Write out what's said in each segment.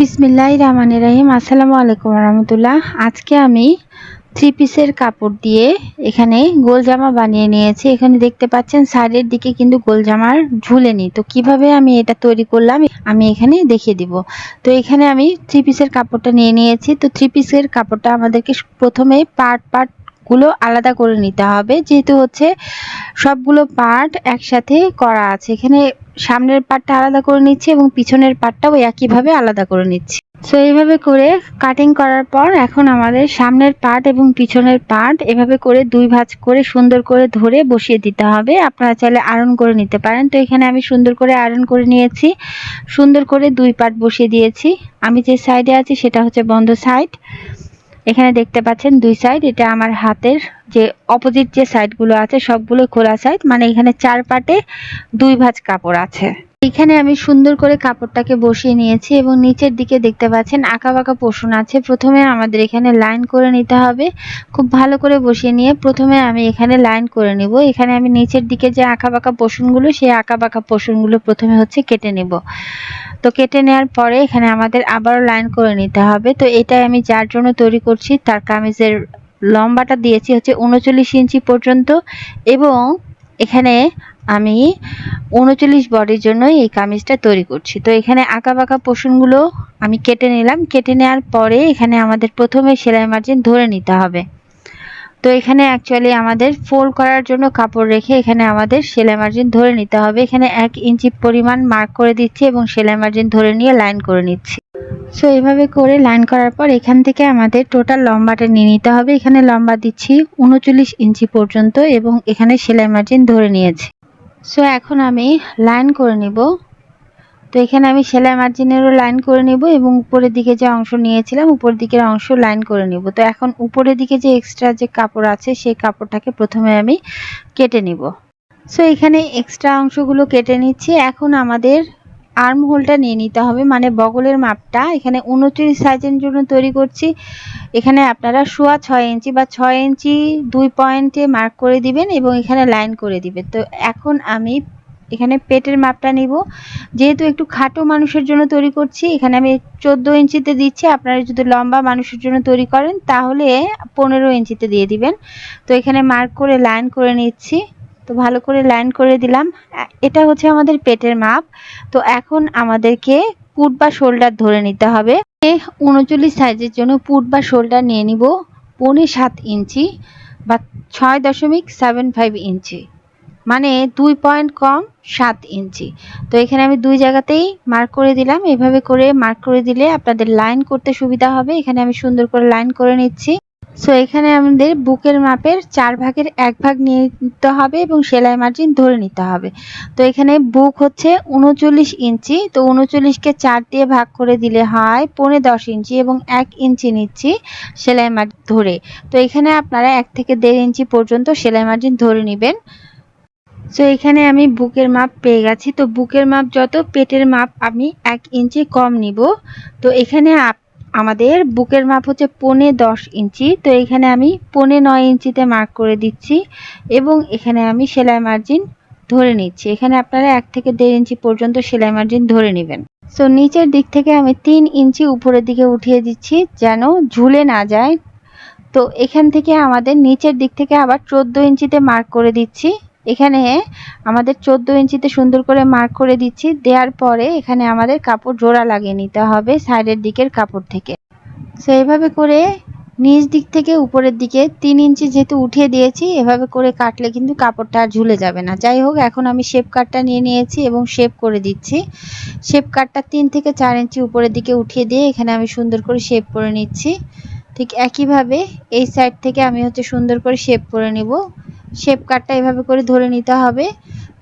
বিসমিল্লাহ রহমান রাহিম। আসসালামু আলাইকুম রহমতুল্লাহ। আজকে আমি থ্রি পিসের কাপড় দিয়ে এখানে গোল জামা বানিয়ে নিয়েছি। এখানে দেখতে পাচ্ছেন সাইডের দিকে কিন্তু গোল জামার ঝুলেনি। তো কীভাবে আমি এটা তৈরি করলাম, আমি এখানে দেখিয়ে দিব। তো এখানে আমি থ্রি পিসের কাপড়টা নিয়ে নিয়েছি। তো থ্রি পিসের কাপড়টা আমাদেরকে প্রথমে পার্ট পার্টগুলো আলাদা করে নিতে হবে। যেহেতু হচ্ছে সবগুলো পার্ট একসাথে করা আছে। এখানে সামনের পাটটা আলাদা করে নিচ্ছি এবং পিছনের পার্টটাও একইভাবে আলাদা করে নিচ্ছি। সো এইভাবে করে কাটিং করার পর এখন আমাদের সামনের পার্ট এবং পিছনের পার্ট এভাবে করে দুই ভাঁজ করে সুন্দর করে ধরে বসিয়ে দিতে হবে। আপনারা চাইলে আয়রন করে নিতে পারেন। তো এখানে আমি সুন্দর করে আয়রন করে নিয়েছি। সুন্দর করে দুই পার্ট বসিয়ে দিয়েছি। আমি যে সাইডে আছি সেটা হচ্ছে বন্ধ সাইড এখানে দেখতে পাচ্ছেন দুই সাইড এটা আমার হাতের যে অপোজিট যে সাইডগুলো আছে, সবগুলো খোলা সাইড মানে এখানে চার পাটে দুই ভাঁজ কাপড় আছে। এখানে আমি সুন্দর করে কাপড়টাকে বসিয়ে নিয়েছি এবং নিচের দিকে দেখতে পাচ্ছেন আঁকা বাঁকা পোষণ আছে। প্রথমে আমাদের এখানে লাইন করে নিতে হবে। খুব ভালো করে বসিয়ে নিয়ে প্রথমে আমি এখানে লাইন করে নিব। এখানে আমি নিচের দিকে যে আঁকা বাঁকা পোষণগুলো, সেই আঁকা বাঁকা পোষণগুলো প্রথমে হচ্ছে কেটে নেব। তো কেটে নেওয়ার পরে এখানে আমাদের আবারও লাইন করে নিতে হবে। তো এটাই আমি যার জন্য তৈরি করছি, তার কামিজের লম্বাটা দিয়েছি হচ্ছে উনচল্লিশ ইঞ্চি পর্যন্ত এবং এখানে আমি উনচল্লিশ বডির জন্য এই কামিজটা তৈরি করছি। তো এখানে আঁকা বাঁকা পোষণগুলো আমি কেটে নিলাম। কেটে নেওয়ার পরে এখানে আমাদের প্রথমে সেলাই মার্জিন ধরে নিতে হবে। তো এখানে অ্যাকচুয়ালি আমাদের ফোল্ড করার জন্য কাপড় রেখে এখানে আমাদের সেলাই মার্জিন ধরে নিতে হবে। এখানে এক ইঞ্চি পরিমাণ মার্ক করে দিচ্ছি এবং সেলাই মার্জিন ধরে নিয়ে লাইন করে নিচ্ছি। সো এইভাবে করে লাইন করার পর এখান থেকে আমাদের টোটাল লম্বাটা নিয়ে নিতে হবে। এখানে লম্বা দিচ্ছি উনচল্লিশ ইঞ্চি পর্যন্ত এবং এখানে সেলাই মার্জিন ধরে নিয়েছি। সো এখন আমি লাইন করে নিব। তো এখানে আমি সেলাই মার্জিনেরও লাইন করে নিব এবং উপরের দিকে যে অংশ নিয়েছিলাম, উপরের দিকের অংশ লাইন করে নিব। তো এখন উপরের দিকে যে এক্সট্রা যে কাপড় আছে, সেই কাপড়টাকে প্রথমে আমি কেটে নিব। সো এখানে এক্সট্রা অংশগুলো কেটে নিচ্ছি। এখন আমাদের আর্ম হোলটা নিয়ে নিতে হবে। মানে বগলের মাপটা। এখানে উনত্রিশ সাইজের জন্য তৈরি করছি। এখানে আপনারা সোয়া ছয় ইঞ্চি বা ছয় ইঞ্চি দুই পয়েন্টে মার্ক করে দিবেন এবং এখানে লাইন করে দিবেন। তো এখন আমি এখানে পেটের মাপটা নিব। যেহেতু একটু খাটো মানুষের জন্য তৈরি করছি, এখানে আমি চোদ্দ ইঞ্চিতে দিচ্ছি। আপনারা যদি লম্বা মানুষের জন্য তৈরি করেন, তাহলে পনেরো ইঞ্চিতে দিয়ে দিবেন। তো এখানে মার্ক করে, লাইন করে নিচ্ছি। তো ভালো করে লাইন করে দিলাম। এটা হচ্ছে আমাদের পেটের মাপ। তো এখন আমাদেরকে পুট বা শোল্ডার ধরে নিতে হবে। উনচল্লিশ সাইজের জন্য পুট বা শোল্ডার নিয়ে নিব পৌনে সাত ইঞ্চি বা ছয় দশমিক সেভেন ফাইভ ইঞ্চি। মানে দুই পয়েন্ট কম সাত ইঞ্চি। তো এখানে আমি দুই জায়গাতেই মার্ক করে দিলাম। এভাবে করে মার্ক করে দিলে আপনাদের লাইন করতে সুবিধা হবে। এখানে আমি সুন্দর করে লাইন করে নিচ্ছি। সো এখানে আমাদের বুকের মাপের চার ভাগের এক ভাগ নিয়ে নিতে হবে এবং সেলাই মার্জিন ধরে নিতে হবে। তো এখানে বুক হচ্ছে উনচল্লিশ ইঞ্চি, তো উনচল্লিশকে চার দিয়ে ভাগ করে দিলে হয় পৌনে দশ ইঞ্চি এবং এক ইঞ্চি নিচ্ছি সেলাই মার্জিন ধরে। তো এখানে আপনারা এক থেকে দেড় ইঞ্চি পর্যন্ত সেলাই মার্জিন ধরে নেবেন। সো এখানে আমি বুকের মাপ পেয়ে গেছি। তো বুকের মাপ যত পেটের মাপ আমি এক ইঞ্চি কম নিব। তো এখানে আমাদের বুকের মাপ হচ্ছে পনে দশ ইঞ্চি। তো এখানে আমি পনে নয় ইঞ্চিতে মার্ক করে দিচ্ছি এবং এখানে আমি সেলাই মার্জিন ধরে নিচ্ছি। এখানে আপনারা এক থেকে দেড় ইঞ্চি পর্যন্ত সেলাই মার্জিন ধরে নেবেন। সো নিচের দিক থেকে আমি তিন ইঞ্চি উপরের দিকে উঠিয়ে দিচ্ছি যেন ঝুলে না যায়। তো এখান থেকে আমাদের নিচের দিক থেকে আবার চোদ্দ ইঞ্চিতে মার্ক করে দিচ্ছি। এখানে আমাদের চোদ্দ ইঞ্চিতে সুন্দর করে মার্ক করে দিচ্ছি। দেওয়ার পরে এখানে আমাদের কাপড় জোড়া লাগিয়ে নিতে হবে সাইডের দিকের কাপড় থেকে। সো এইভাবে করে নিচ দিক থেকে উপরের দিকে তিন ইঞ্চি যেহেতু উঠিয়ে দিয়েছি, এভাবে করে কাটলে কিন্তু কাপড়টা আর ঝুলে যাবে না। যাই হোক, এখন আমি শেপ কাটটা নিয়ে নিয়েছি এবং শেপ করে দিচ্ছি। শেপ কাটটা তিন থেকে চার ইঞ্চি উপরের দিকে উঠিয়ে দিয়ে এখানে আমি সুন্দর করে শেপ করে নিচ্ছি। ঠিক একইভাবে এই সাইড থেকে আমি হচ্ছে সুন্দর করে শেপ করে নিব। শেপ কাটটা এভাবে করে ধরে নিতে হবে।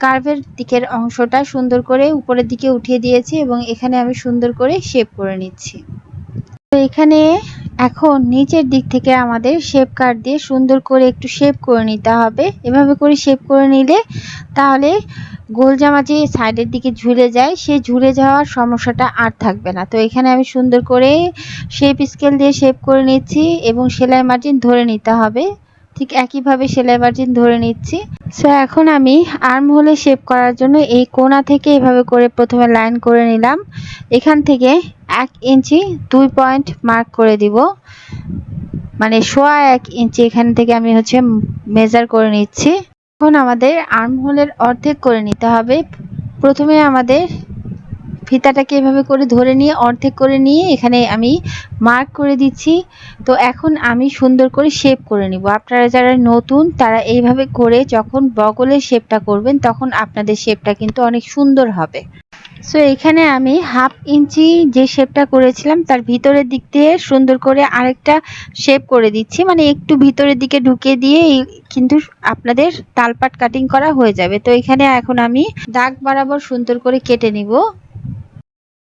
কার্ভের দিকের অংশটা সুন্দর করে উপরের দিকে উঠিয়ে দিয়েছি এবং এখানে আমি সুন্দর করে শেপ করে নিচ্ছি। তো এখানে এখন নিচের দিক থেকে আমাদের শেপ কাট দিয়ে সুন্দর করে একটু শেপ করে নিতে হবে। এভাবে করে শেপ করে নিলে তাহলে গোল জামা যে সাইডের দিকে ঝুলে যায় সেই ঝুলে যাওয়ার সমস্যাটা আর থাকবে না। তো এখানে আমি সুন্দর করে শেপ স্কেল দিয়ে শেপ করে নিচ্ছি এবং সেলাই মার্জিন ধরে নিতে হবে। ঠিক একইভাবে সেলাই মার্জিন ধরে নিচ্ছি। সো এখন আমি আর্ম হোলে শেপ করার জন্য এই কোনা থেকে এভাবে করে প্রথমে লাইন করে নিলাম। এখান থেকে এক ইঞ্চি দুই পয়েন্ট মার্ক করে দিব। মানে সোয়া এক ইঞ্চি এখান থেকে আমি হচ্ছে মেজার করে নিচ্ছি। এখন আমাদের আর্মহোলের অর্ধেক করে নিতে হবে। প্রথমে আমাদের ফিতাটাকে এভাবে করে ধরে নিয়ে, অর্ধেক করে নিয়ে এখানে আমি মার্ক করে দিচ্ছি। তো এখন আমি সুন্দর করে শেপ করে নিব। আপনারা যারা নতুন, তারা এইভাবে করে যখন বগলের শেপটা করবেন, তখন আপনাদের শেপটা কিন্তু অনেক সুন্দর হবে। সো এখানে আমি হাফ ইঞ্চি যে শেপটা করেছিলাম, তার ভিতরের দিক দিয়ে সুন্দর করে আরেকটা শেপ করে দিচ্ছি। মানে একটু ভিতরের দিকে ঢুকে দিয়ে কিন্তু আপনাদের তালপাট কাটিং করা হয়ে যাবে। তো এখানে এখন আমি দাগ বরাবর সুন্দর করে কেটে নিব।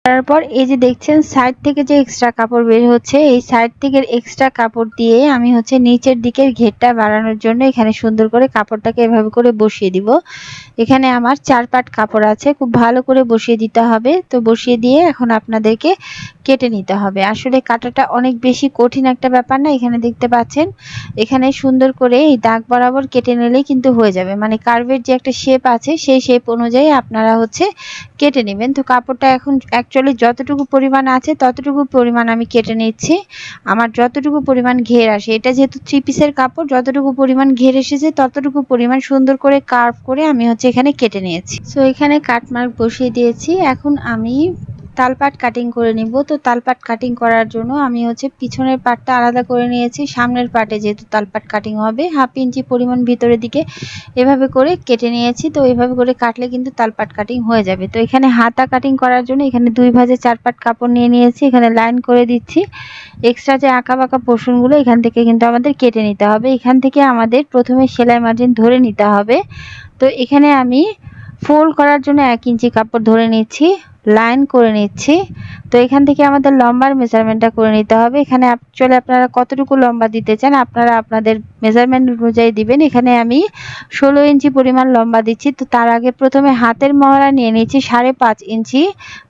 তারপর এই যে দেখছেন সাইড থেকে যে এক্সট্রা কাপড় বের হচ্ছে, এই সাইড থেকে এক্সট্রা কাপড় দিয়ে আমি হচ্ছে নিচের দিকের ঘেরটা বাড়ানোর জন্য এখানে সুন্দর করে কাপড়টাকে এভাবে করে বসিয়ে দিব। এখানে আমার চার পাট কাপড় আছে, খুব ভালো করে বসিয়ে দিতে হবে। তো বসিয়ে দিয়ে এখন আপনাদেরকে কেটে নিতে হবে। আসলে কাটাটা অনেক বেশি কঠিন একটা ব্যাপার না, এখানে দেখতে পাচ্ছেন। এখানে সুন্দর করে এই দাগ বরাবর কেটে নিলেই কিন্তু হয়ে যাবে। মানে কার্ভের যে একটা শেপ আছে, সেই শেপ অনুযায়ী আপনারা হচ্ছে কেটে নেবেন। তো কাপড়টা এখন অ্যাকচুয়ালি যতটুকু পরিমাণ আছে, ততটুকু পরিমাণ আমি কেটে নিচ্ছি। আমার যতটুকু পরিমাণ ঘের আসে, এটা যেহেতু থ্রি পিসের কাপড়, যতটুকু পরিমাণ ঘের এসেছে, ততটুকু পরিমাণ সুন্দর করে কার্ভ করে আমি হচ্ছে এখানে কেটে নিয়েছি। সো এখানে কাটমার্ক বসিয়ে দিয়েছি। এখন আমি তালপাট কাটিং করে নিব। তো তালপাট কাটিং করার জন্য আমি হচ্ছে পিছনের পাটটা আলাদা করে নিয়েছি। সামনের পাটে যেহেতু তালপাট কাটিং হবে, হাফ ইঞ্চি পরিমাণ ভিতরের দিকে এভাবে করে কেটে নিয়েছি। তো এইভাবে করে কাটলে কিন্তু তালপাট কাটিং হয়ে যাবে। তো এখানে হাতা কাটিং করার জন্য এখানে দুই ভাজে চার পাট কাপড় নিয়ে নিয়েছি। এখানে লাইন করে দিচ্ছি। এক্সট্রা যে আঁকা বাঁকা পোর্শনগুলো এখান থেকে কিন্তু আমাদের কেটে নিতে হবে। এখান থেকে আমাদের প্রথমে সেলাই মার্জিন ধরে নিতে হবে। তো এখানে আমি ফোল্ড করার জন্য এক ইঞ্চি কাপড় ধরে নিচ্ছি। লাইন করে নিচ্ছি। তো এখান থেকে আমাদের লম্বার মেজারমেন্টটা করে নিতে হবে। এখানে অ্যাকচুয়ালি আপনারা কতটুকু লম্বা দিতে চান, আপনারা আপনাদের মেজারমেন্ট অনুযায়ী দিবেন। এখানে আমি ষোলো ইঞ্চি পরিমাণ লম্বা দিচ্ছি। তো তার আগে প্রথমে হাতের মহড়া নিয়ে নিচ্ছি, সাড়ে পাঁচ ইঞ্চি।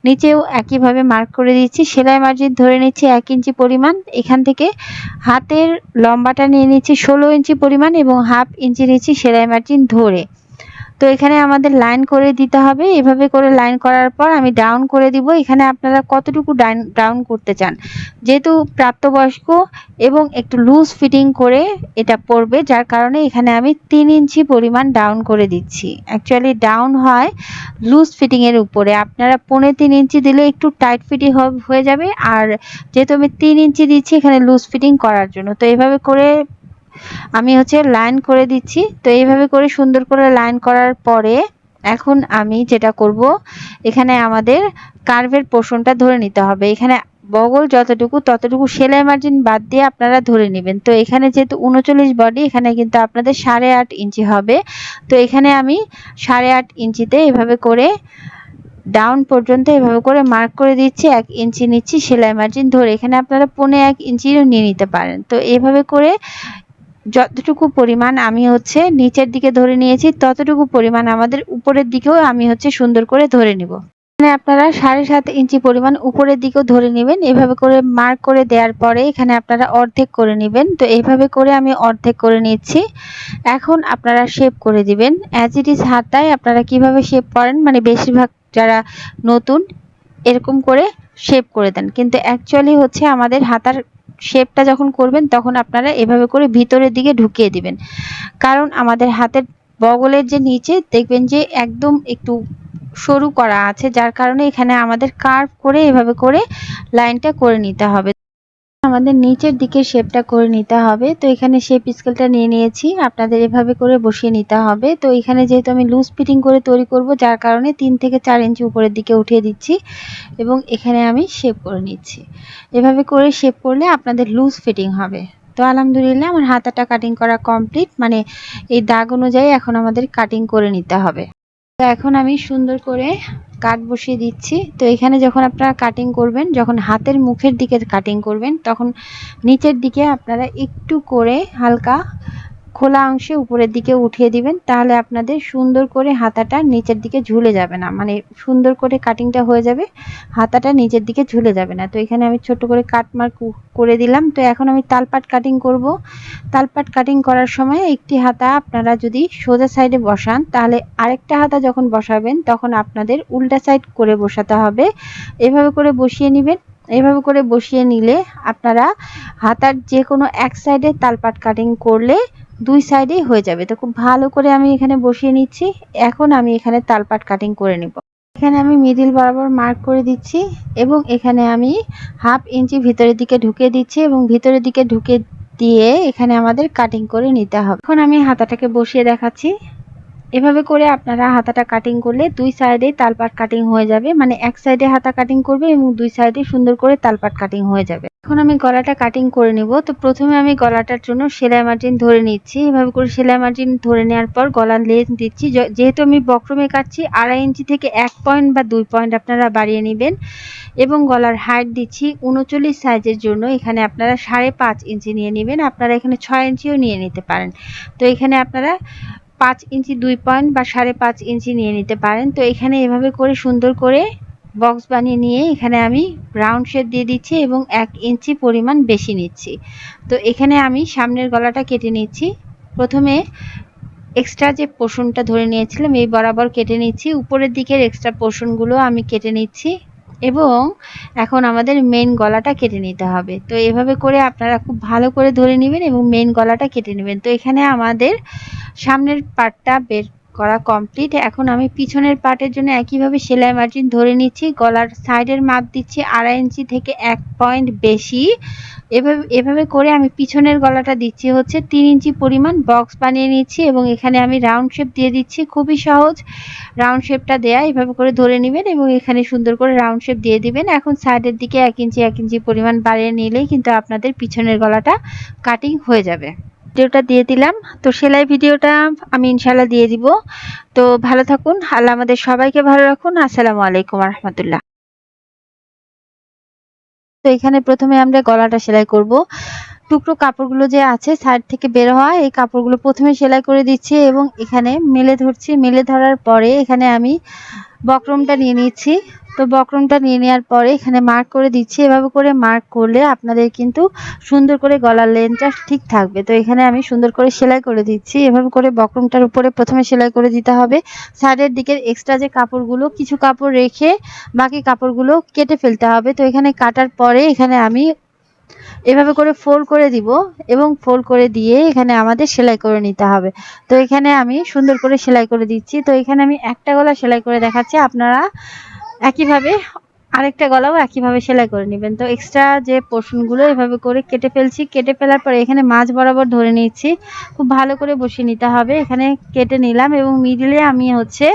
নিচেও একইভাবে মার্ক করে দিচ্ছি। সেলাই মার্জিন ধরে নিচ্ছি এক ইঞ্চি পরিমাণ। এখান থেকে হাতের লম্বাটা নিয়ে নিচ্ছি ষোলো ইঞ্চি পরিমাণ এবং হাফ ইঞ্চি নিচ্ছি সেলাই মার্জিন ধরে। তো এখানে আমাদের লাইন করে দিতে হবে। এভাবে করে লাইন করার পর আমি ডাউন করে দিব। এখানে আপনারা কতটুকু ডাইন ডাউন করতে চান? যেহেতু প্রাপ্তবয়স্ক এবং একটু লুজ ফিটিং করে এটা পড়বে যার কারণে এখানে আমি তিন ইঞ্চি পরিমাণ ডাউন করে দিচ্ছি। অ্যাকচুয়ালি ডাউন হয় লুজ ফিটিংয়ের উপরে। আপনারা পৌনে তিন ইঞ্চি দিলে একটু টাইট ফিটিং হয়ে যাবে। আর যেহেতু আমি তিন ইঞ্চি দিচ্ছি এখানে লুজ ফিটিং করার জন্য। তো এভাবে করে আমি হচ্ছে লাইন করে দিচ্ছি। তো এইভাবে করে সুন্দর করে লাইন করার পরে এখন আমি যেটা করব, এখানে আমাদের কার্ভের পোষণটা ধরে নিতে হবে। এখানে বগল যতটুকু, ততটুকু সেলাই মার্জিন বাদ দিয়ে আপনারা ধরে নেবেন। তো এখানে যেহেতু উনচল্লিশ বডি এখানে কিন্তু আপনাদের সাড়ে আট ইঞ্চি হবে। তো এখানে আমি সাড়ে আট ইঞ্চিতে এভাবে করে ডাউন পর্যন্ত এভাবে করে মার্ক করে দিচ্ছি, এক ইঞ্চি নিচ্ছি সেলাই মার্জিন ধরে। এখানে আপনারা পনে এক ইঞ্চিও নিয়ে নিতে পারেন। তো এভাবে করে যতটুকু পরিমাণ আমি হচ্ছে নিচের দিকে ধরে নিয়েছি, ততটুকু পরিমাণ আমাদের উপরের দিকেও আমি হচ্ছে সুন্দর করে ধরে নিব। এখানে আপনারা সাড়ে সাত ইঞ্চি পরিমাণ উপরের দিকেও ধরে নেবেন। এভাবে করে মার্ক করে দেওয়ার পরে এখানে আপনারা অর্ধেক করে নেবেন। তো এইভাবে করে আমি অর্ধেক করে নিচ্ছি। এখন আপনারা শেপ করে দিবেন। অ্যাজ ইট ইজ হাতায় আপনারা কীভাবে শেপ করেন? মানে বেশিরভাগ যারা নতুন এরকম করে শেপ করে দেন। কিন্তু অ্যাকচুয়ালি হচ্ছে আমাদের হাতার শেপটা যখন করবেন, তখন আপনারা এভাবে করে ভিতরের দিকে ঢুকিয়ে দিবেন। কারণ আমাদের হাতের বগলের যে নিচে, দেখবেন যে একদম একটু সরু করা আছে, যার কারণে এখানে আমাদের কার্ভ করে এভাবে করে লাইনটা করে নিতে হবে। আমাদের নিচের দিকে শেপটা করে নিতে হবে। তো এখানে শেপ স্কেলটা নিয়ে নিয়েছি। আপনাদের এভাবে করে বসিয়ে নিতে হবে। তো এখানে যেহেতু আমি লুজ ফিটিং করে তৈরি করব, যার কারণে তিন থেকে চার ইঞ্চি উপরের দিকে উঠিয়ে দিচ্ছি এবং এখানে আমি শেপ করে নিচ্ছি। এভাবে করে শেপ করলে আপনাদের লুজ ফিটিং হবে। তো আলহামদুলিল্লাহ আমার হাতাটা কাটিং করা কমপ্লিট মানে এই দাগ অনুযায়ী এখন আমাদের কাটিং করে নিতে হবে। তো এখন আমি সুন্দর করে কাট বসিয়ে দিচ্ছি। তো এখানে যখন আপনারা কাটিং করবেন, যখন হাতের মুখের দিকে কাটিং করবেন, তখন নিচের দিকে আপনারা একটু করে হালকা খোলা অংশে উপরের দিকে উঠিয়ে দিবেন, তাহলে আপনাদের সুন্দর করে হাতাটা নিচের দিকে ঝুলে যাবে না। মানে সুন্দর করে কাটিংটা হয়ে যাবে, হাতাটা নিচের দিকে ঝুলে যাবে না। তো এখানে আমি ছোট করে কাটমার্ক করে দিলাম। তো এখন আমি তালপাট কাটিং করব। তালপাট কাটিং করার সময় একটি হাতা আপনারা যদি সোজা সাইডে বসান, তাহলে আরেকটা হাতা যখন বসাবেন, তখন আপনাদের উল্টা সাইড করে বসাতে হবে। এভাবে করে বসিয়ে নেবেন। এভাবে করে বসিয়ে নিলে আপনারা হাতার যে কোনো এক সাইডে তালপাট কাটিং করলে দুই সাইডেই হয়ে যাবে। তো খুব ভালো করে আমি এখানে বসিয়ে নিচ্ছি। এখন আমি এখানে তালপাট কাটিং করে নেব। এখানে আমি মিডিল বরাবর মার্ক করে দিচ্ছি এবং এখানে আমি হাফ ইঞ্চি ভিতরের দিকে ঢুকে দিচ্ছি এবং ভিতরের দিকে ঢুকে দিয়ে এখানে আমাদের কাটিং করে নিতে হবে। এখন আমি হাতাটাকে বসিয়ে দেখাচ্ছি। এভাবে করে আপনারা হাতাটা কাটিং করলে দুই সাইডে তালপাট কাটিং হয়ে যাবে। মানে এক সাইডে হাতা কাটিং করবে এবং দুই সাইডে সুন্দর করে তালপাট কাটিং হয়ে যাবে। এখন আমি গলাটা কাটিং করে নিব। তো প্রথমে আমি গলাটার জন্য সেলাই মার্জিন ধরে নিচ্ছি। এভাবে করে সেলাই মার্জিন ধরে নেওয়ার পর গলার লেন্থ দিচ্ছি। যেহেতু আমি বক্রমে কাটছি, আড়াই ইঞ্চি থেকে এক পয়েন্ট বা দুই পয়েন্ট আপনারা বাড়িয়ে নেবেন এবং গলার হাইট দিচ্ছি উনচল্লিশ সাইজের জন্য। এখানে আপনারা সাড়ে পাঁচ ইঞ্চি নিয়ে নেবেন। আপনারা এখানে ছয় ইঞ্চিও নিয়ে নিতে পারেন। তো এখানে আপনারা পাঁচ ইঞ্চি দুই পয়েন্ট বা সাড়ে পাঁচ ইঞ্চি নিয়ে নিতে পারেন। তো এখানে এভাবে করে সুন্দর করে বক্স বানিয়ে নিয়ে এখানে আমি রাউন্ড শেপ দিয়ে দিচ্ছি এবং এক ইঞ্চি পরিমাণ বেশি নিচ্ছি। তো এখানে আমি সামনের গলাটা কেটে নিচ্ছি। প্রথমে এক্সট্রা যে পোর্শনটা ধরে নিয়েছিলাম, এই বরাবর কেটে নিচ্ছি। উপরের দিকের এক্সট্রা পোর্শনগুলো আমি কেটে নিচ্ছি এবং এখন আমাদের মেন গলাটা কেটে নিতে হবে। তো এভাবে করে আপনারা খুব ভালো করে ধরে নেবেন এবং মেন গলাটা কেটে নেবেন। তো এখানে আমাদের সামনের পার্টটা বের করা কমপ্লিট এখন আমি পিছনের পার্টের জন্য একইভাবে সেলাই মার্জিন ধরে নিচ্ছি। গলার সাইডের মাপ দিচ্ছি আড়াই ইঞ্চি থেকে এক পয়েন্ট বেশি। এভাবে এভাবে করে আমি পিছনের গলাটা দিচ্ছি হচ্ছে তিন ইঞ্চি পরিমাণ বক্স বানিয়ে নিচ্ছি এবং এখানে আমি রাউন্ড শেপ দিয়ে দিচ্ছি। খুবই সহজ। রাউন্ড শেপটা দেয়া, এভাবে করে ধরে নেবেন এবং এখানে সুন্দর করে রাউন্ড শেপ দিয়ে দিবেন। এখন সাইডের দিকে এক ইঞ্চি এক ইঞ্চি পরিমাণ বাড়িয়ে নিলেই কিন্তু আপনাদের পিছনের গলাটা কাটিং হয়ে যাবে। ভিডিওটা দিয়ে দিলাম। তো সেলাই ভিডিওটা আমি ইনশাল্লাহ দিয়ে দিব। তো ভালো থাকুন। আল্লাহ আমাদের সবাইকে ভালো রাখুন। আসসালামু আলাইকুম রহমতুল্লাহ তো এখানে প্রথমে আমরা গলাটা সেলাই করব। টুকরো কাপড়গুলো যে আছে সাইড থেকে বের হওয়া, এই কাপড়গুলো প্রথমে সেলাই করে দিচ্ছি এবং এখানে মেলে ধরছি। মেলে ধরার পরে এখানে আমি বক্রমটা নিয়ে নিচ্ছি। তো বক্রমটা নিয়ে নেওয়ার পরে এখানে মার্ক করে দিচ্ছি। এভাবে করে মার্ক করলে আপনাদের কিন্তু সুন্দর করে গলার লেনটা ঠিক থাকবে। তো এখানে আমি সুন্দর করে সেলাই করে দিচ্ছি। এভাবে করে বক্রমটার উপরে প্রথমে সেলাই করে দিতে হবে। সাইডের দিকের এক্সট্রা যে কাপড়গুলো, কিছু কাপড় রেখে বাকি কাপড়গুলো কেটে ফেলতে হবে। তো এখানে কাটার পরে এখানে আমি এভাবে করে ফোল্ড করে দিব এবং ফোল্ড করে দিয়ে এখানে আমাদের সেলাই করে নিতে হবে। তো এখানে আমি সুন্দর করে সেলাই করে দিচ্ছি। তো এখানে আমি একটা গলা সেলাই করে দেখাচ্ছি। আপনারা একইভাবে আরেকটা গলাও একইভাবে সেলাই করে নেবেন। তো এক্সট্রা যে পোর্শনগুলো এভাবে করে কেটে ফেলছি, কেটে ফেলার পরে এখানে মাঝ বরাবর ধরে নিচ্ছি খুব ভালো করে বসিয়ে নিতে হবে। এখানে কেটে নিলাম এবং মিডিলে আমি হচ্ছে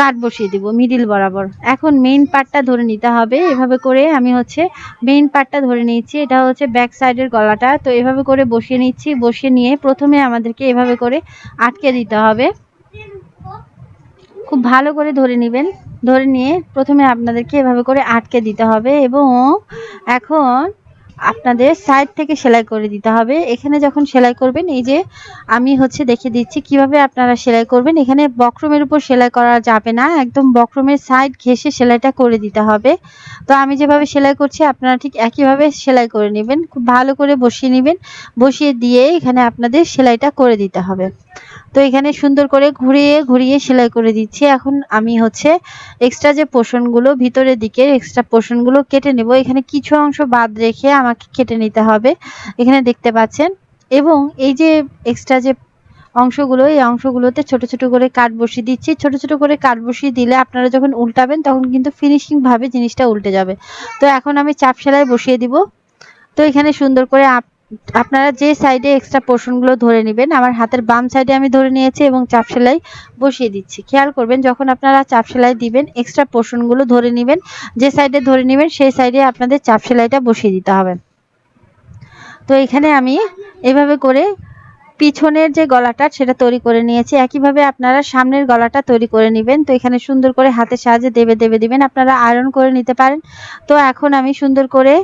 কাট বসিয়ে দিব মিডিল বরাবর। এখন মেইন পার্টটা ধরে নিতে হবে। এভাবে করে আমি হচ্ছে মেইন পার্টটা ধরে নিচ্ছি এটা হচ্ছে ব্যাক সাইডের গলাটা। তো এভাবে করে বসিয়ে নিচ্ছি। বসিয়ে নিয়ে প্রথমে আমাদেরকে এভাবে করে আটকে দিতে হবে। খুব ভালো করে ধরে নেবেন। ধরে নিয়ে প্রথমে আপনাদেরকে এভাবে করে আটকে দিতে হবে এবং এখন আপনাদের সাইড থেকে সেলাই করে দিতে হবে। এখানে যখন সেলাই করবেন, এই যে আমি হচ্ছে দেখিয়ে দিচ্ছি কীভাবে আপনারা সেলাই করবেন। এখানে বক্রমের উপর সেলাই করা যাবে না, একদম বক্রমের সাইড ঘেঁষে সেলাইটা করে দিতে হবে। তো আমি যেভাবে সেলাই করছি, আপনারা ঠিক একইভাবে সেলাই করে নেবেন। খুব ভালো করে বসিয়ে নেবেন। বসিয়ে দিয়ে এখানে আপনাদের সেলাইটা করে দিতে হবে। তো এখানে সুন্দর করে ঘুরিয়ে ঘুরিয়ে সেলাই করে দিচ্ছি। এখন আমি হচ্ছে এক্সট্রা যে পোর্শনগুলো ভিতরের দিকে এক্সট্রা পোর্শনগুলো কেটে নেব। এখানে কিছু অংশ বাদ রেখে আমাকে কেটে নিতে হবে, এখানে দেখতে পাচ্ছেন। এবং এই যে এক্সট্রা যে অংশগুলো, এই অংশগুলোতে ছোট ছোট করে কাঠ বসিয়ে দিচ্ছি। ছোট ছোট করে কাঠ বসিয়ে দিলে আপনারা যখন উল্টাবেন তখন কিন্তু ফিনিশিং ভাবে জিনিসটা উল্টে যাবে। তো এখন আমি চাপ সেলাই বসিয়ে দিব। তো এখানে সুন্দর করে আপনারা যে সাইডে এক্সট্রা পোর্শনগুলো ধরে নেবেন, আমার হাতের বাম সাইডে আমি ধরে নিয়েছি এবং চাপ সেলাই বসিয়ে দিচ্ছি। খেয়াল করবেন, যখন আপনারা চাপ সেলাই দিবেন এক্সট্রা পোর্শনগুলো ধরে নেবেন, যে সাইডে ধরে নেবেন, সেই সাইডে আপনাদের চাপ সেলাইটা বসিয়ে দিতে হবে। তো এখানে আমি এভাবে করে পিছনের যে গলাটা, সেটা তৈরি করে নিয়েছি। একইভাবে আপনারা সামনের গলাটা তৈরি করে নেবেন। তো এখানে সুন্দর করে হাতের সাহায্যে দেবে দেবে, দিবেন। আপনারা আয়রন করে নিতে পারেন। তো এখন আমি সুন্দর করে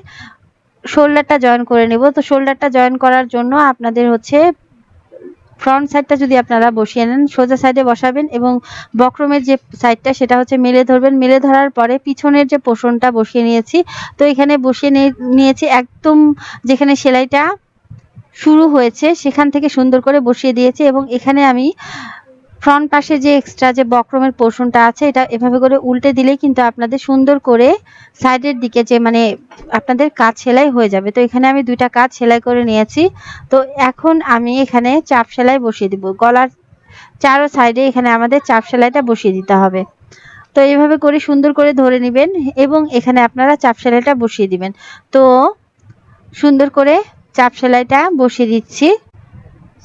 শোল্ডারটা জয়েন করে নেব। তো শোল্ডারটা জয়েন করার জন্য আপনাদের হচ্ছে ফ্রন্ট সাইডটা যদি আপনারা বসিয়ে নেন, সোজা সাইডে বসাবেন এবং বক্রমের যে সাইডটা সেটা হচ্ছে মেলে ধরবেন। মেলে ধরার পরে পিছনের যে পোষণটা বসিয়ে নিয়েছি, তো এখানে বসিয়ে নিয়ে- নিয়েছি একদম যেখানে সেলাইটা শুরু হয়েছে, সেখান থেকে সুন্দর করে বসিয়ে দিয়েছি এবং এখানে আমি ফ্রন্ট পাশে যে এক্সট্রা যে বক্রমের পোর্শনটা আছে, এটা এভাবে করে উল্টে দিলে কিন্তু আপনাদের সুন্দর করে সাইডের দিকে যে মানে আপনাদের কাজ সেলাই হয়ে যাবে। তো এখানে আমি দুইটা কাজ সেলাই করে নিয়েছি। তো এখন আমি এখানে চাপ সেলাই বসিয়ে দিব। গলার চারো সাইডে এখানে আমাদের চাপ সেলাইটা বসিয়ে দিতে হবে। তো এইভাবে করে সুন্দর করে ধরে নেবেন এবং এখানে আপনারা চাপ সেলাইটা বসিয়ে দিবেন। তো সুন্দর করে চাপ সেলাইটা বসিয়ে দিচ্ছি।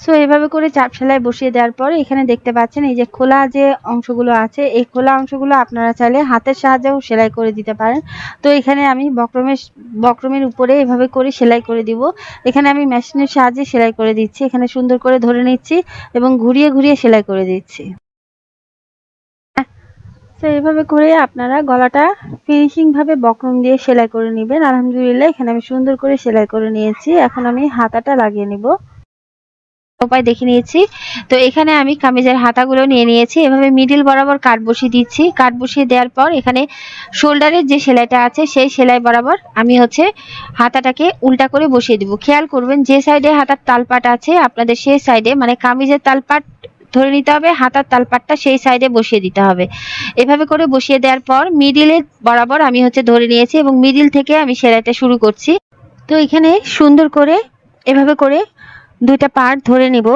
সো এভাবে করে চাপ সেলাই বসিয়ে দেওয়ার পর এখানে দেখতে পাচ্ছেন এই যে খোলা যে অংশগুলো আছে, এই খোলা অংশগুলো আপনারা চাইলে হাতের সাহায্যেও সেলাই করে দিতে পারেন। তো এখানে আমি বক্রমের বক্রমের উপরে এভাবে করে সেলাই করে দিব। এখানে আমি মেশিনের সাহায্যে সেলাই করে দিচ্ছি। এখানে সুন্দর করে ধরে নিচ্ছি এবং ঘুরিয়ে ঘুরিয়ে সেলাই করে দিচ্ছি। তো এইভাবে করে আপনারা গলাটা ফিনিশিং ভাবে বক্রম দিয়ে সেলাই করে নেবেন। আলহামদুলিল্লাহ, এখানে আমি সুন্দর করে সেলাই করে নিয়েছি। এখন আমি হাতাটা লাগিয়ে নিব। উপায় দেখে নিয়েছি। তো এখানে আমি কামিজের হাতাগুলো নিয়ে নিয়েছি। এভাবে মিডিল বরাবর কাট বসিয়ে দিচ্ছি। কাট বসিয়ে দেওয়ার পর এখানে শোল্ডারের যে সেলাইটা আছে, সেই সেলাই বরাবর আমি হচ্ছে হাতাটাকে উল্টা করে বসিয়ে দিব। খেয়াল করবেন, যে সাইডে হাতার তালপাট আছে, আপনাদের সেই সাইডে মানে কামিজের তালপাট ধরে নিতে হবে, হাতার তালপাটটা সেই সাইডে বসিয়ে দিতে হবে। এভাবে করে বসিয়ে দেওয়ার পর মিডিলের বরাবর আমি হচ্ছে ধরে নিয়েছি এবং মিডিল থেকে আমি সেলাইটা শুরু করছি। তো এখানে সুন্দর করে এভাবে করে দুইটা পার্ট ধরে নিব।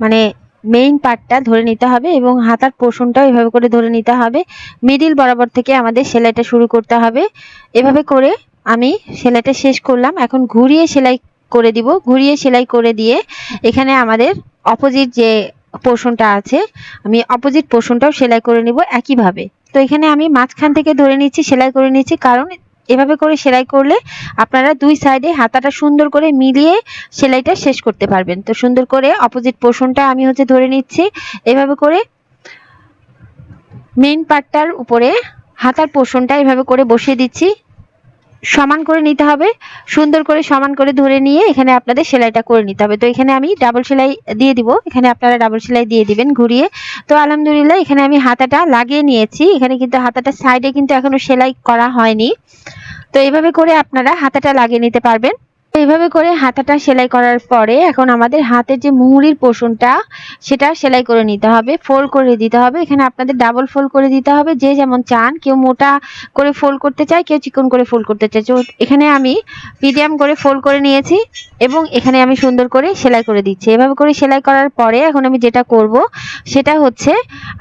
মানে মেইন পার্টটা ধরে নিতে হবে এবং হাতার পোর্শনটাও এভাবে করে ধরে নিতে হবে। মিডিল বরাবর থেকে আমাদের সেলাইটা শুরু করতে হবে। এভাবে করে আমি সেলাইটা শেষ করলাম। এখন ঘুরিয়ে সেলাই করে দিব। ঘুরিয়ে সেলাই করে দিয়ে এখানে আমাদের অপোজিট যে পোর্শনটা আছে, আমি অপোজিট পোর্শনটাও সেলাই করে নিব একইভাবে। তো এখানে আমি মাঝখান থেকে ধরে নিচ্ছি, সেলাই করে নিচ্ছি। কারণ এভাবে করে সেলাই করলে আপনারা দুই সাইডে হাতাটা সুন্দর করে মিলিয়ে সেলাইটা শেষ করতে পারবেন। তো সুন্দর করে অপোজিট পোর্শনটা আমি হচ্ছে ধরে নিচ্ছি। এভাবে করে মেন পার্টটার উপরে হাতার পোর্শনটা এভাবে করে বসিয়ে দিচ্ছি। সমান করে নিতে হবে। সুন্দর করে সমান করে ধরে নিয়ে এখানে আপনাদের সেলাইটা করে নিতে হবে। তো এখানে আমি ডাবল সেলাই দিয়ে দিব। এখানে আপনারা ডাবল সেলাই দিয়ে দিবেন ঘুরিয়ে। তো আলহামদুলিল্লাহ এখানে আমি হাতাটা লাগিয়ে নিয়েছি। এখানে কিন্তু হাতাটা সাইডে কিন্তু এখনও সেলাই করা হয়নি। তো এইভাবে করে আপনারা হাতাটা লাগিয়ে নিতে পারবেন। এইভাবে করে হাতাটা সেলাই করার পরে এখন আমাদের হাতের যে মুহুরির পোষণটা, সেটা সেলাই করে নিতে হবে ফোল্ড করে দিতে হবে। এখানে আপনাদের ডাবল ফোল্ড করে দিতে হবে। যে যেমন চান, কেউ মোটা করে ফোল্ড করতে চায়, কেউ চিকন করে ফোল্ড করতে চায়। এখানে আমি মিডিয়াম করে ফোল্ড করে নিয়েছি এবং এখানে আমি সুন্দর করে সেলাই করে দিচ্ছি। এভাবে করে সেলাই করার পরে এখন আমি যেটা করব, সেটা হচ্ছে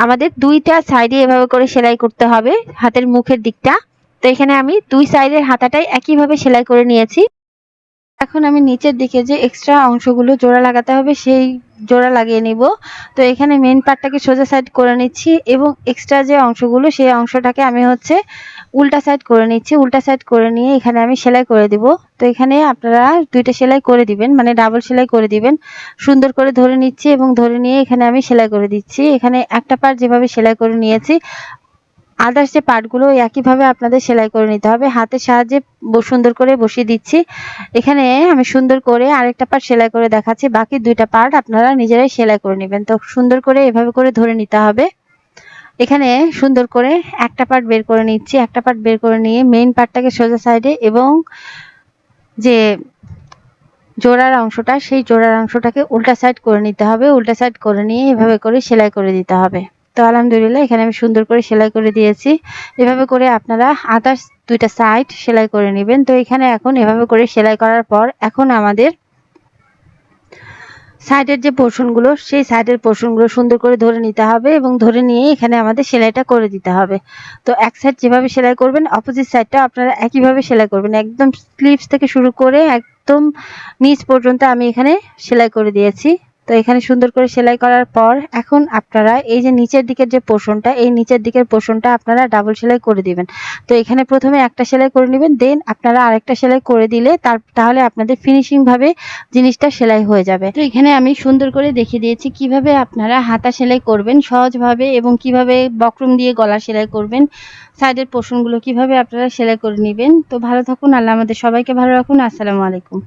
আমাদের দুইটা সাইডে এভাবে করে সেলাই করতে হবে, হাতের মুখের দিকটা। তো এখানে আমি দুই সাইডের হাতাটাই একইভাবে সেলাই করে নিয়েছি। এখন আমি নিচের দিকে যে এক্সট্রা অংশগুলো জোড়া লাগাতে হবে, সেই জোড়া লাগিয়ে নিব। তো এখানে মেন পার্টটাকে সোজা সাইড করে নিচ্ছি এবং এক্সট্রা যে অংশগুলো, সেই অংশটাকে আমি হচ্ছে উল্টা সাইড করে নিচ্ছি। উল্টা সাইড করে নিয়ে এখানে আমি সেলাই করে দিব। তো এখানে আপনারা দুইটা সেলাই করে দিবেন মানে ডাবল সেলাই করে দিবেন। সুন্দর করে ধরে নিচ্ছি এবং ধরে নিয়ে এখানে আমি সেলাই করে দিচ্ছি। এখানে একটা পার্ট যেভাবে সেলাই করে নিয়েছি আদার্স যে পার্টগুলো একইভাবে আপনাদের সেলাই করে নিতে হবে। হাতের সাহায্যে সুন্দর করে বসিয়ে দিচ্ছি। এখানে আমি সুন্দর করে আরেকটা পার্ট সেলাই করে দেখাচ্ছি। বাকি দুইটা পার্ট আপনারা নিজেরাই সেলাই করে নেবেন। তো সুন্দর করে এভাবে করে ধরে নিতে হবে। এখানে সুন্দর করে একটা পার্ট বের করে নিচ্ছি। একটা পার্ট বের করে নিয়ে মেইন পার্টটাকে সোজা সাইডে এবং যে জোড়ার অংশটা, সেই জোড়ার অংশটাকে উল্টা সাইড করে নিতে হবে। উল্টা সাইড করে নিয়ে এভাবে করে সেলাই করে দিতে হবে। তো আলহামদুলিল্লাহ, এখানে আমি সুন্দর করে সেলাই করে দিয়েছি। এভাবে করে আপনারা আদার্স দুইটা সাইড সেলাই করে নেবেন। তো এখানে এখন এভাবে করে সেলাই করার পর এখন আমাদের সাইডের যে পোর্শনগুলো সেই সাইডের পোর্শনগুলো সুন্দর করে ধরে নিতে হবে এবং ধরে নিয়ে এখানে আমাদের সেলাইটা করে দিতে হবে। তো এক সাইড যেভাবে সেলাই করবেন অপোজিট সাইডটা আপনারা একইভাবে সেলাই করবেন। একদম স্লিভস থেকে শুরু করে একদম নিচ পর্যন্ত আমি এখানে সেলাই করে দিয়েছি। তো এখানে সুন্দর করে সেলাই করার পর এখন আপনারা এই যে নিচের দিকের যে পোষণটা, এই নিচের দিকের পোষণটা আপনারা ডাবল সেলাই করে দিবেন। তো এখানে প্রথমে একটা সেলাই করে নেবেন দেন আপনারা আরেকটা সেলাই করে দিলে তার, তাহলে আপনাদের ফিনিশিং ভাবে জিনিসটা সেলাই হয়ে যাবে। তো এখানে আমি সুন্দর করে দেখিয়ে দিয়েছি কীভাবে আপনারা হাতা সেলাই করবেন সহজভাবে এবং কীভাবে বক্রম দিয়ে গলা সেলাই করবেন, সাইডের পোষণগুলো কীভাবে আপনারা সেলাই করে নেবেন। তো ভালো থাকুন, আল্লাহ আমাদের সবাইকে ভালো রাখুন, আসসালামু আলাইকুম।